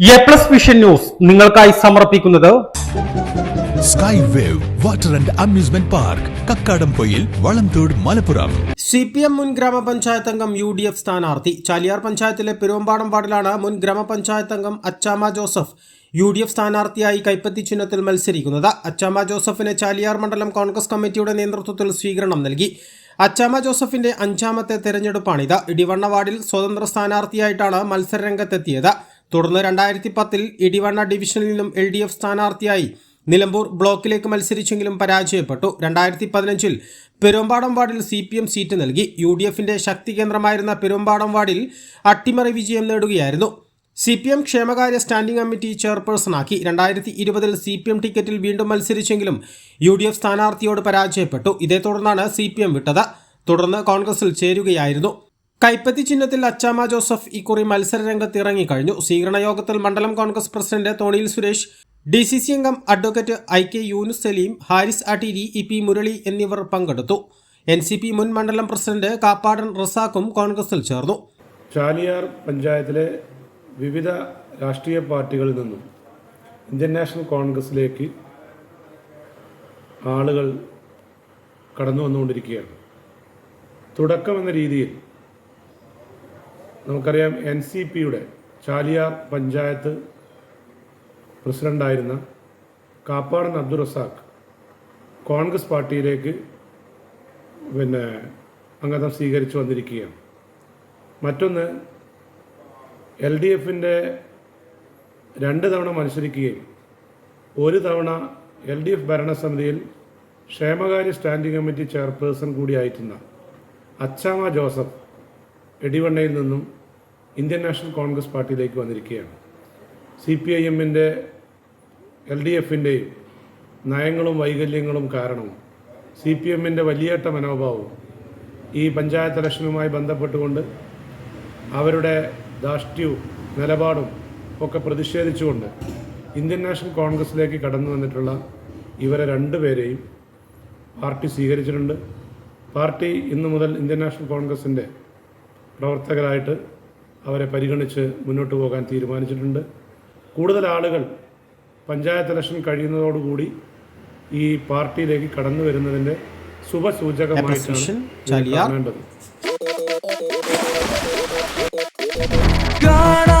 A plus vision news നിങ്ങൾക്കായി സമർപ്പിക്കുന്നത് Sky Wave Water and Amusement Park Kakkadampoyil Valamthode Malappuram C P M മുൻ ഗ്രാമപഞ്ചായത്ത് അംഗം U D F സ്ഥാനാർത്ഥി ചാലിയാർ പഞ്ചായത്തിലെ പെരുവമ്പാടം വാർഡിലാണ് മുൻ ഗ്രാമപഞ്ചായത്ത് അംഗം Achamma Joseph U D F സ്ഥാനാർത്ഥിയായി കൈപ്പത്തി ചിഹ്നത്തിൽ മത്സരിക്കുന്നത്. അച്ചാമ ജോസഫിന് ചാലിയാർ മണ്ഡലം കോൺഗ്രസ് കമ്മിറ്റിയുടെ നേതൃത്വത്തിൽ സ്വീകരണം നൽകി. അച്ചാമ ജോസഫിന്റെ അഞ്ചാമത്തെ തെരഞ്ഞെടുപ്പാണിത്. ഇടിവണ്ണ വാർഡിൽ സ്വതന്ത്ര സ്ഥാനാർത്ഥിയായിട്ടാണ് മത്സരരംഗത്തെത്തിയത്. തുടർന്ന് രണ്ടായിരത്തി പത്തിൽ ഇടിവണ്ണ ഡിവിഷനിൽ നിന്നും എൽ ഡി എഫ് സ്ഥാനാർത്ഥിയായി നിലമ്പൂർ ബ്ലോക്കിലേക്ക് മത്സരിച്ചെങ്കിലും പരാജയപ്പെട്ടു. രണ്ടായിരത്തി പതിനഞ്ചിൽ പെരുമ്പാടം വാർഡിൽ സി പി എം സീറ്റ് നൽകി. യു ഡി എഫിന്റെ ശക്തി കേന്ദ്രമായിരുന്ന പെരുമ്പാടം വാർഡിൽ അട്ടിമറി വിജയം നേടുകയായിരുന്നു. സി പി എം ക്ഷേമകാര്യ സ്റ്റാൻഡിംഗ് കമ്മിറ്റി ചെയർപേഴ്സണാക്കി. രണ്ടായിരത്തി ഇരുപതിൽ സി പി എം ടിക്കറ്റിൽ വീണ്ടും മത്സരിച്ചെങ്കിലും യു ഡി എഫ് സ്ഥാനാർത്ഥിയോട് പരാജയപ്പെട്ടു. ഇതേ തുടർന്നാണ് സി പി എം വിട്ടത്. തുടർന്ന് കോൺഗ്രസിൽ ചേരുകയായിരുന്നു. കൈപ്പത്തി ചിഹ്നത്തിൽ അച്ചാമ ജോസഫ് ഇക്കുറി മത്സര രംഗത്ത് ഇറങ്ങിക്കഴിഞ്ഞു. സ്വീകരണ യോഗത്തിൽ മണ്ഡലം കോൺഗ്രസ് പ്രസിഡന്റ് തോണിയിൽ സുരേഷ് ഡി സി സി അംഗം advocate I K Yunus Saleem Haris Atteeri E P Murali എന്നിവർ പങ്കെടുത്തു. എൻ സി പി മുൻ മണ്ഡലം പ്രസിഡന്റ് കാപ്പാടൻ റസാഖും കോൺഗ്രസിൽ ചേർന്നു. ചാലിയാർ പഞ്ചായത്തിലെ വിവിധ രാഷ്ട്രീയ പാർട്ടികളിൽ നിന്നും ഇന്ത്യൻ നാഷണൽ കോൺഗ്രസിലേക്ക് ആളുകൾ കടന്നു വന്നുകൊണ്ടിരിക്കുകയാണ്. തുടക്കം എന്ന രീതിയിൽ നമുക്കറിയാം എൻ സി പിയുടെ ചാലിയാർ പഞ്ചായത്ത് പ്രസിഡന്റായിരുന്ന കാപ്പാടൻ അബ്ദുൾ റസാഖ് കോൺഗ്രസ് പാർട്ടിയിലേക്ക് പിന്നെ അംഗത്വം സ്വീകരിച്ചു വന്നിരിക്കുകയാണ്. മറ്റൊന്ന് എൽ ഡി എഫിന്റെ രണ്ട് തവണ മത്സരിക്കുകയും ഒരു തവണ എൽ ഡി എഫ് ഭരണസമിതിയിൽ ക്ഷേമകാര്യ സ്റ്റാൻഡിംഗ് കമ്മിറ്റി ചെയർപേഴ്സൺ കൂടിയായിട്ടുള്ള അച്ചാമ ജോസഫ് എടിവണ്ണയിൽ നിന്നും ഇന്ത്യൻ നാഷണൽ കോൺഗ്രസ് പാർട്ടിയിലേക്ക് വന്നിരിക്കുകയാണ്. സി പി ഐ എമ്മിന്റെ എൽ ഡി എഫിന്റെയും നയങ്ങളും വൈകല്യങ്ങളും കാരണവും സി പി എമ്മിന്റെ വലിയേട്ട മനോഭാവവും ഈ പഞ്ചായത്ത് ഇലക്ഷനുമായി ബന്ധപ്പെട്ടുകൊണ്ട് അവരുടെ ധാർഷ്ട്യവും നിലപാടും ഒക്കെ പ്രതിഷേധിച്ചുകൊണ്ട് ഇന്ത്യൻ നാഷണൽ കോൺഗ്രസിലേക്ക് കടന്നു വന്നിട്ടുള്ള ഇവരെ രണ്ടുപേരെയും പാർട്ടി സ്വീകരിച്ചിട്ടുണ്ട്. പാർട്ടി ഇന്നു മുതൽ ഇന്ത്യൻ നാഷണൽ കോൺഗ്രസിന്റെ പ്രവർത്തകരായിട്ട് അവരെ പരിഗണിച്ച് മുന്നോട്ട് പോകാൻ തീരുമാനിച്ചിട്ടുണ്ട്. കൂടുതൽ ആളുകൾ പഞ്ചായത്ത് ഇലക്ഷൻ കഴിയുന്നതോടുകൂടി ഈ പാർട്ടിയിലേക്ക് കടന്നു വരുന്നതിന്റെ ശുഭസൂചകമായിട്ടാണ് കാണേണ്ടത്. കാണാ